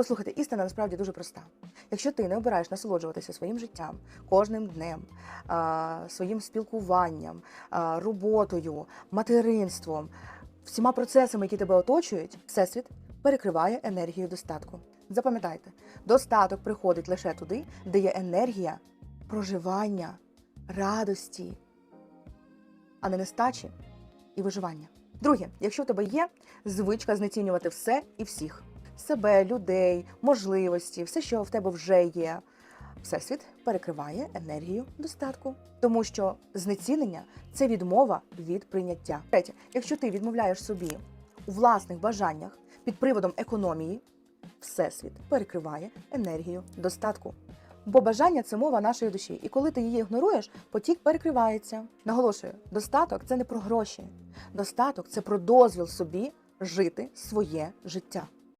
Послухайте, істина насправді дуже проста. Якщо ти не обираєш насолоджуватися своїм життям кожним днем, своїм спілкуванням, роботою, материнством, всіма процесами, які тебе оточують, всесвіт перекриває енергію достатку. Запам'ятайте, достаток приходить лише туди, де є енергія проживання, радості, а не нестачі і виживання. Друге, якщо в тебе є звичка знецінювати все і всіх себе, людей, можливості, все, що в тебе вже є. Всесвіт перекриває енергію достатку, тому що знецінення це відмова від прийняття. Третє, якщо ти відмовляєш собі у власних бажаннях під приводом економії, всесвіт перекриває енергію достатку. Бо бажання це мова нашої душі, і коли ти її ігноруєш, потік перекривається. Наголошую, достаток це не про гроші. Достаток це про дозвіл собі жити своє життя.